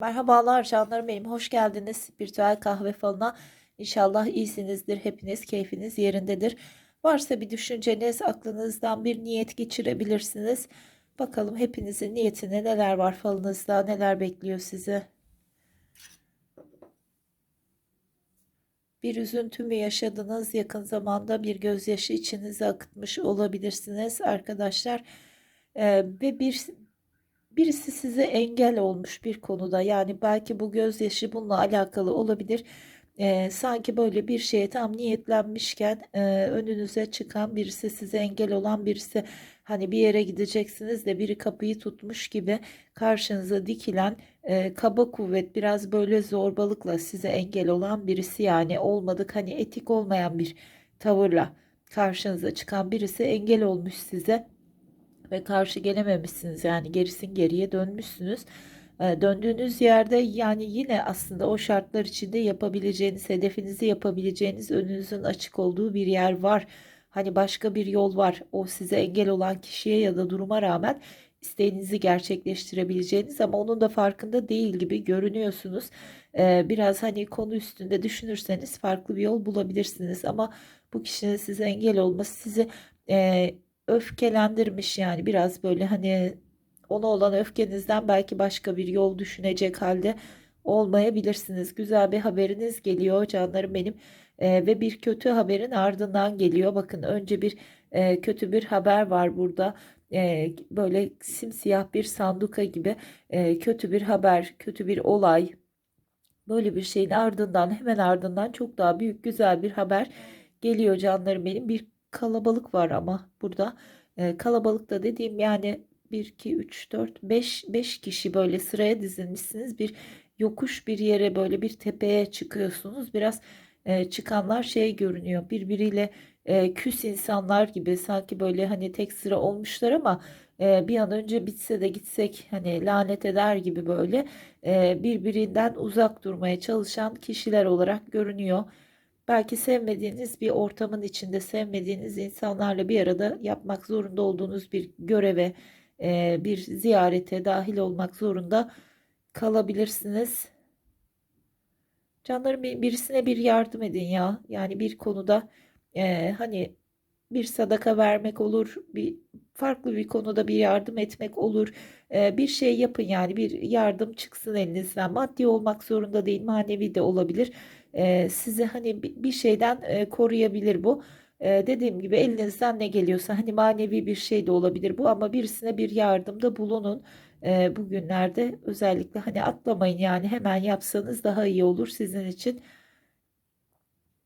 Merhabalar canlarım benim. Hoş geldiniz spiritüel kahve falına. İnşallah iyisinizdir. Hepiniz keyfiniz yerindedir. Varsa bir düşünceniz, aklınızdan bir niyet geçirebilirsiniz. Bakalım hepinizin niyetinde neler var falınızda, neler bekliyor sizi. Bir üzüntü mü yaşadınız? Yakın zamanda bir gözyaşı içinize akıtmış olabilirsiniz arkadaşlar. Ee, ve bir birisi size engel olmuş bir konuda. Yani belki bu gözyaşı bununla alakalı olabilir. Ee, sanki böyle bir şeye tam niyetlenmişken e, önünüze çıkan birisi size engel olan birisi hani bir yere gideceksiniz de biri kapıyı tutmuş gibi karşınıza dikilen e, kaba kuvvet biraz böyle zorbalıkla size engel olan birisi yani olmadık hani etik olmayan bir tavırla karşınıza çıkan birisi engel olmuş size ve karşı gelememişsiniz yani gerisin geriye dönmüşsünüz. Ee, Döndüğünüz yerde yani yine aslında o şartlar içinde yapabileceğiniz, hedefinizi yapabileceğiniz önünüzün açık olduğu bir yer var. Hani başka bir yol var. O size engel olan kişiye ya da duruma rağmen isteğinizi gerçekleştirebileceğiniz ama onun da farkında değil gibi görünüyorsunuz. Ee, biraz hani konu üstünde düşünürseniz farklı bir yol bulabilirsiniz ama bu kişinin size engel olması sizi e, öfkelendirmiş yani biraz böyle hani ona olan öfkenizden belki başka bir yol düşünecek halde olmayabilirsiniz. Güzel bir haberiniz geliyor canlarım benim Ee, ve bir kötü haberin ardından geliyor. Bakın önce bir e, kötü bir haber var burada. Ee, böyle simsiyah bir sanduka gibi e, kötü bir haber, kötü bir olay. Böyle bir şeyin ardından hemen ardından çok daha büyük güzel bir haber geliyor canlarım benim. Bir kalabalık var ama burada e, kalabalıkta dediğim yani 1, 2, 3, 4, 5, 5 kişi böyle sıraya dizilmişsiniz. Bir yokuş bir yere böyle bir tepeye çıkıyorsunuz. Biraz e, çıkanlar şey görünüyor birbiriyle e, küs insanlar gibi sanki böyle hani tek sıra olmuşlar ama e, bir an önce bitse de gitsek hani lanet eder gibi böyle e, birbirinden uzak durmaya çalışan kişiler olarak görünüyor. Belki sevmediğiniz bir ortamın içinde sevmediğiniz insanlarla bir arada yapmak zorunda olduğunuz bir göreve, e, bir ziyarete dahil olmak zorunda kalabilirsiniz. Canlarım birisine bir yardım edin ya. Yani bir konuda e, hani bir sadaka vermek olur, bir farklı bir konuda bir yardım etmek olur. E, bir şey yapın yani bir yardım çıksın elinizden. Maddi olmak zorunda değil, manevi de olabilir. E, sizi hani bi- bir şeyden e, koruyabilir bu. E, dediğim gibi elinizden ne geliyorsa hani manevi bir şey de olabilir bu ama birisine bir yardımda bulunun. E, bugünlerde özellikle hani atlamayın yani hemen yapsanız daha iyi olur sizin için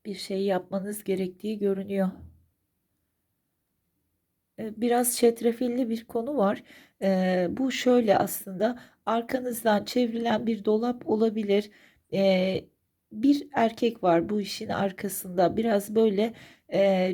bir şey yapmanız gerektiği görünüyor. Biraz çetrefilli bir konu var. Bu şöyle aslında arkanızdan çevrilen bir dolap olabilir. Bir erkek var bu işin arkasında. Biraz böyle e,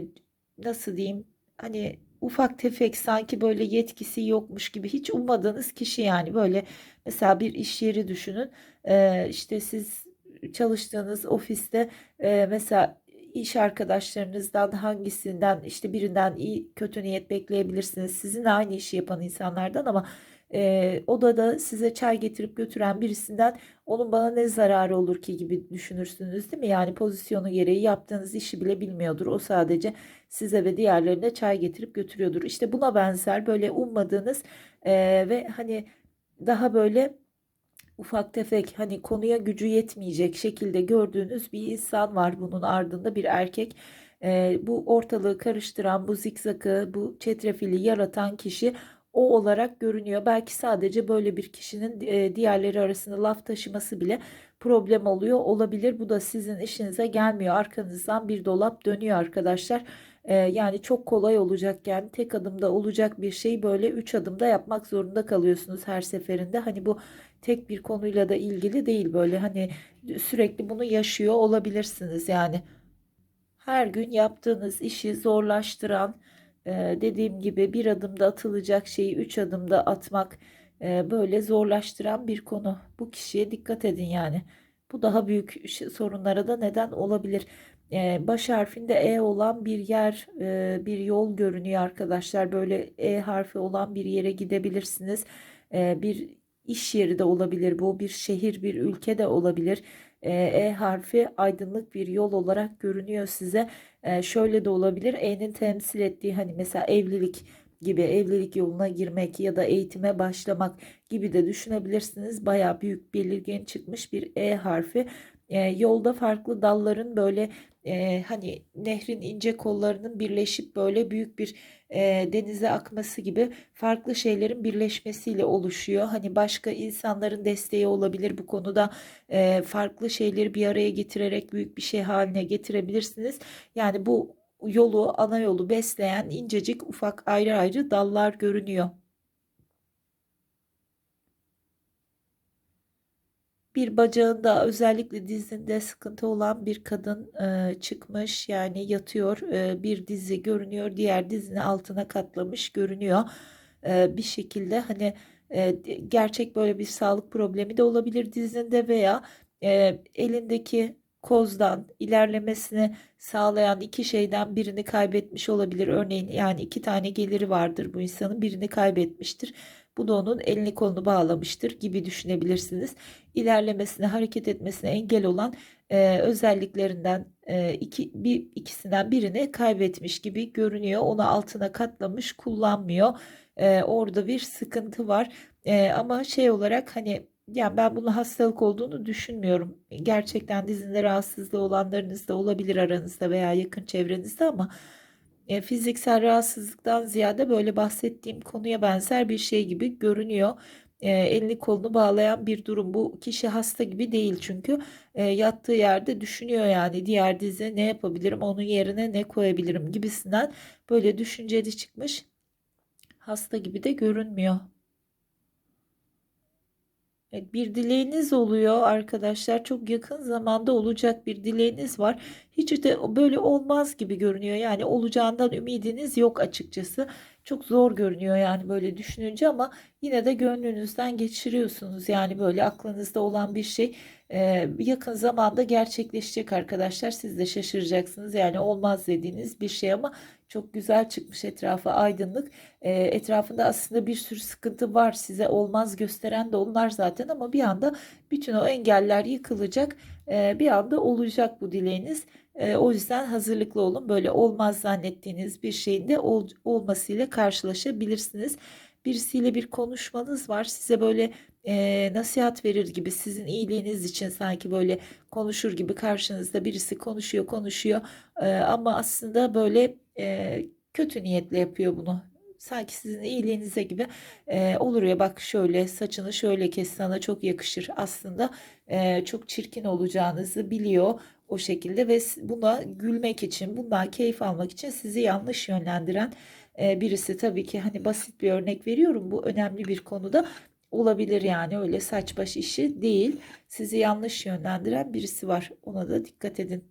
nasıl diyeyim hani ufak tefek sanki böyle yetkisi yokmuş gibi hiç ummadığınız kişi yani böyle mesela bir iş yeri düşünün. E, işte siz çalıştığınız ofiste e, mesela iş arkadaşlarınızdan hangisinden işte birinden iyi kötü niyet bekleyebilirsiniz. Sizinle aynı işi yapan insanlardan ama e, odada size çay getirip götüren birisinden onun bana ne zararı olur ki gibi düşünürsünüz değil mi? Yani pozisyonu gereği yaptığınız işi bile bilmiyordur. O sadece size ve diğerlerine çay getirip götürüyordur. İşte buna benzer böyle ummadığınız e, ve hani daha böyle ufak tefek hani konuya gücü yetmeyecek şekilde gördüğünüz bir insan var bunun ardında bir erkek. Ee, bu ortalığı karıştıran bu zikzakı bu çetrefili yaratan kişi o olarak görünüyor. Belki sadece böyle bir kişinin e, diğerleri arasında laf taşıması bile problem oluyor olabilir. Bu da sizin işinize gelmiyor. Arkanızdan bir dolap dönüyor arkadaşlar. Ee, yani çok kolay olacak yani tek adımda olacak bir şey böyle üç adımda yapmak zorunda kalıyorsunuz her seferinde. Hani bu tek bir konuyla da ilgili değil böyle hani sürekli bunu yaşıyor olabilirsiniz yani. Her gün yaptığınız işi zorlaştıran e, dediğim gibi bir adımda atılacak şeyi üç adımda atmak e, böyle zorlaştıran bir konu. Bu kişiye dikkat edin yani. Bu daha büyük sorunlara da neden olabilir. E, baş harfinde E olan bir yer, e, bir yol görünüyor arkadaşlar. Böyle E harfi olan bir yere gidebilirsiniz. Bir iş yeri de olabilir bu, bir şehir, bir ülke de olabilir. E harfi aydınlık bir yol olarak görünüyor size. Şöyle de olabilir. E'nin temsil ettiği hani mesela evlilik gibi evlilik yoluna girmek ya da eğitime başlamak gibi de düşünebilirsiniz. Baya büyük belirgin çıkmış bir E harfi. Yolda farklı dalların böyle e, hani nehrin ince kollarının birleşip böyle büyük bir e, denize akması gibi farklı şeylerin birleşmesiyle oluşuyor. Hani başka insanların desteği olabilir bu konuda e, farklı şeyleri bir araya getirerek büyük bir şey haline getirebilirsiniz. Yani bu yolu, ana yolu besleyen incecik ufak ayrı ayrı dallar görünüyor. Bir bacağında özellikle dizinde sıkıntı olan bir kadın e, çıkmış yani yatıyor e, bir dizi görünüyor diğer dizini altına katlamış görünüyor E, bir şekilde hani e, gerçek böyle bir sağlık problemi de olabilir dizinde veya e, elindeki kozdan ilerlemesini sağlayan iki şeyden birini kaybetmiş olabilir. Örneğin yani iki tane geliri vardır bu insanın birini kaybetmiştir. Bu da onun elini kolunu bağlamıştır gibi düşünebilirsiniz. İlerlemesine, hareket etmesine engel olan e, özelliklerinden e, iki, bir, ikisinden birini kaybetmiş gibi görünüyor. Onu altına katlamış, kullanmıyor. E, orada bir sıkıntı var. E, ama şey olarak hani yani ben bunun hastalık olduğunu düşünmüyorum. Gerçekten dizinde rahatsızlığı olanlarınız da olabilir aranızda veya yakın çevrenizde ama e, fiziksel rahatsızlıktan ziyade böyle bahsettiğim konuya benzer bir şey gibi görünüyor. E, elini kolunu bağlayan bir durum. Bu kişi hasta gibi değil çünkü e, yattığı yerde düşünüyor yani diğer dizi ne yapabilirim onun yerine ne koyabilirim gibisinden böyle düşünceli çıkmış. Hasta gibi de görünmüyor. Evet, bir dileğiniz oluyor arkadaşlar. Çok yakın zamanda olacak bir dileğiniz var. Hiç de böyle olmaz gibi görünüyor. Yani olacağından ümidiniz yok açıkçası. Çok zor görünüyor yani böyle düşününce ama yine de gönlünüzden geçiriyorsunuz. Yani böyle aklınızda olan bir şey yakın zamanda gerçekleşecek arkadaşlar. Siz de şaşıracaksınız. Yani olmaz dediğiniz bir şey ama çok güzel çıkmış etrafa aydınlık. Etrafında aslında bir sürü sıkıntı var. Size olmaz gösteren de onlar zaten ama bir anda bütün o engeller yıkılacak. Bir anda olacak bu dileğiniz. O yüzden hazırlıklı olun. Böyle olmaz zannettiğiniz bir şeyin de ol, olmasıyla karşılaşabilirsiniz. Birisiyle bir konuşmanız var. Size böyle e, nasihat verir gibi sizin iyiliğiniz için sanki böyle konuşur gibi karşınızda birisi konuşuyor konuşuyor e, ama aslında böyle e, kötü niyetle yapıyor bunu. Sanki sizin iyiliğinize gibi e, olur ya bak şöyle saçını şöyle kes sana çok yakışır. Aslında e, çok çirkin olacağınızı biliyor o şekilde ve buna gülmek için bundan keyif almak için sizi yanlış yönlendiren birisi tabii ki hani basit bir örnek veriyorum bu önemli bir konuda olabilir yani öyle saç baş işi değil sizi yanlış yönlendiren birisi var ona da dikkat edin.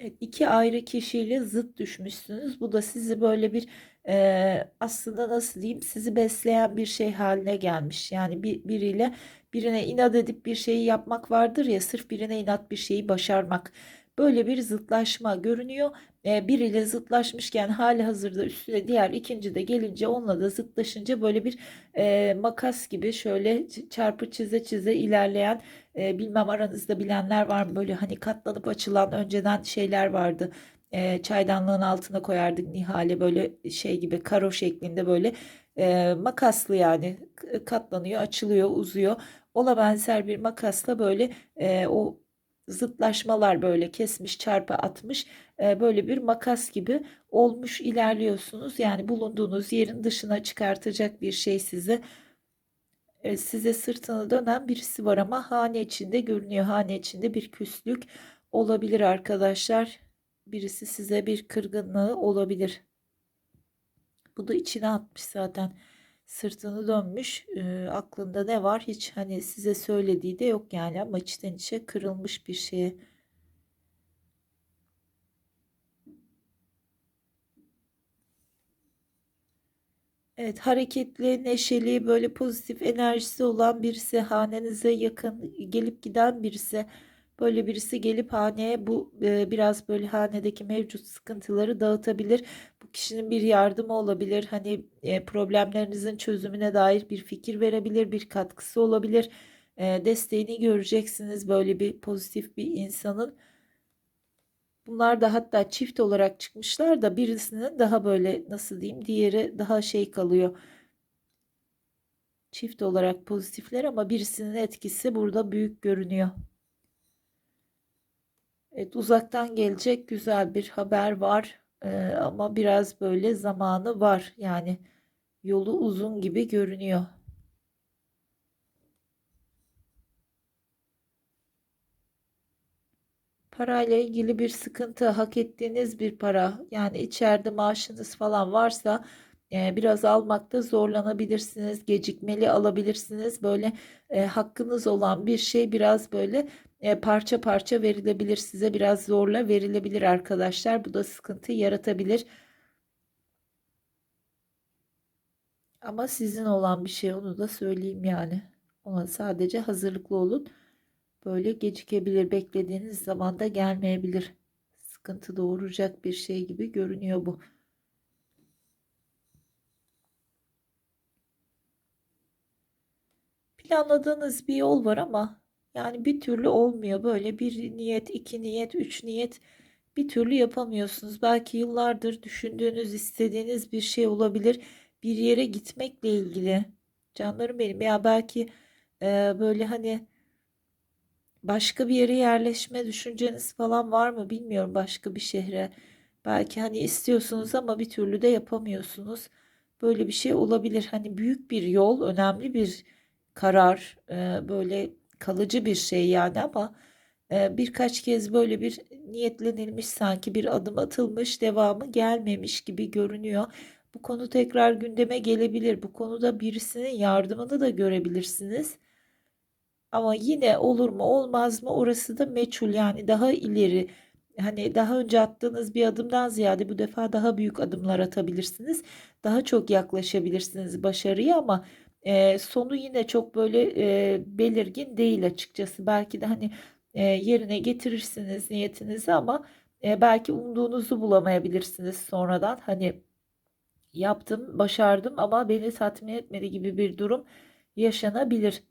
Evet, iki ayrı kişiyle zıt düşmüşsünüz. Bu da sizi böyle bir e, aslında nasıl diyeyim sizi besleyen bir şey haline gelmiş. Yani bir, biriyle birine inat edip bir şeyi yapmak vardır ya sırf birine inat bir şeyi başarmak. Böyle bir zıtlaşma görünüyor. E, biriyle zıtlaşmışken hali hazırda üstüne diğer ikinci de gelince onunla da zıtlaşınca böyle bir e, makas gibi şöyle çarpı çize çize ilerleyen e, bilmem aranızda bilenler var mı böyle hani katlanıp açılan önceden şeyler vardı. E, çaydanlığın altına koyardık Nihal'e böyle şey gibi karo şeklinde böyle e, makaslı yani katlanıyor açılıyor uzuyor. Ona benzer bir makasla böyle e, o zıtlaşmalar böyle kesmiş çarpı atmış e, böyle bir makas gibi olmuş ilerliyorsunuz. Yani bulunduğunuz yerin dışına çıkartacak bir şey sizi e, size sırtını dönen birisi var ama hane içinde görünüyor. Hane içinde bir küslük olabilir arkadaşlar. Birisi size bir kırgınlığı olabilir. Bu da içine atmış zaten. Sırtını dönmüş. E, aklında ne var? Hiç hani size söylediği de yok yani ama içten içe kırılmış bir şeye. Evet, hareketli, neşeli, böyle pozitif enerjisi olan birisi, hanenize yakın gelip giden birisi Böyle birisi gelip haneye bu e, biraz böyle hanedeki mevcut sıkıntıları dağıtabilir. Bu kişinin bir yardımı olabilir. Hani e, problemlerinizin çözümüne dair bir fikir verebilir, bir katkısı olabilir. E, desteğini göreceksiniz böyle bir pozitif bir insanın. Bunlar da hatta çift olarak çıkmışlar da birisinin daha böyle nasıl diyeyim diğeri daha şey kalıyor. Çift olarak pozitifler ama birisinin etkisi burada büyük görünüyor. Evet, uzaktan gelecek güzel bir haber var Ee, ama biraz böyle zamanı var yani yolu uzun gibi görünüyor. Parayla ilgili bir sıkıntı, hak ettiğiniz bir para, yani içeride maaşınız falan varsa e, biraz almakta zorlanabilirsiniz, gecikmeli alabilirsiniz. Böyle e, hakkınız olan bir şey biraz böyle e, parça parça verilebilir, size biraz zorla verilebilir arkadaşlar. Bu da sıkıntı yaratabilir. Ama sizin olan bir şey onu da söyleyeyim yani. Ona sadece hazırlıklı olun. Böyle gecikebilir, beklediğiniz zamanda gelmeyebilir. Sıkıntı doğuracak bir şey gibi görünüyor bu. Planladığınız bir yol var ama yani bir türlü olmuyor. Böyle bir niyet, iki niyet, üç niyet bir türlü yapamıyorsunuz. Belki yıllardır düşündüğünüz, istediğiniz bir şey olabilir. Bir yere gitmekle ilgili. Canlarım benim ya belki e, böyle hani başka bir yere yerleşme düşünceniz falan var mı bilmiyorum başka bir şehre. Belki hani istiyorsunuz ama bir türlü de yapamıyorsunuz. Böyle bir şey olabilir. Hani büyük bir yol, önemli bir karar, e, böyle kalıcı bir şey yani ama e, birkaç kez böyle bir niyetlenilmiş sanki bir adım atılmış, devamı gelmemiş gibi görünüyor. Bu konu tekrar gündeme gelebilir. Bu konuda birisinin yardımını da görebilirsiniz. Ama yine olur mu olmaz mı orası da meçhul yani daha ileri hani daha önce attığınız bir adımdan ziyade bu defa daha büyük adımlar atabilirsiniz. Daha çok yaklaşabilirsiniz başarıya ama e, sonu yine çok böyle e, belirgin değil açıkçası. Belki de hani e, yerine getirirsiniz niyetinizi ama e, belki umduğunuzu bulamayabilirsiniz sonradan. Hani yaptım, başardım ama beni tatmin etmedi gibi bir durum yaşanabilir.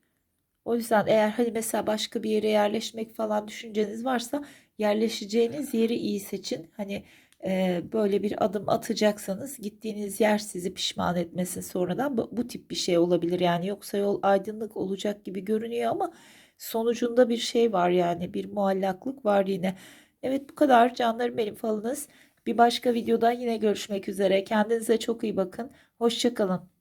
O yüzden eğer hani mesela başka bir yere yerleşmek falan düşünceniz varsa yerleşeceğiniz yeri iyi seçin. Hani böyle bir adım atacaksanız gittiğiniz yer sizi pişman etmesin sonradan. Bu, bu tip bir şey olabilir yani yoksa yol aydınlık olacak gibi görünüyor ama sonucunda bir şey var yani bir muallaklık var yine. Evet bu kadar canlarım benim falınız. Bir başka videoda yine görüşmek üzere. Kendinize çok iyi bakın. Hoşçakalın.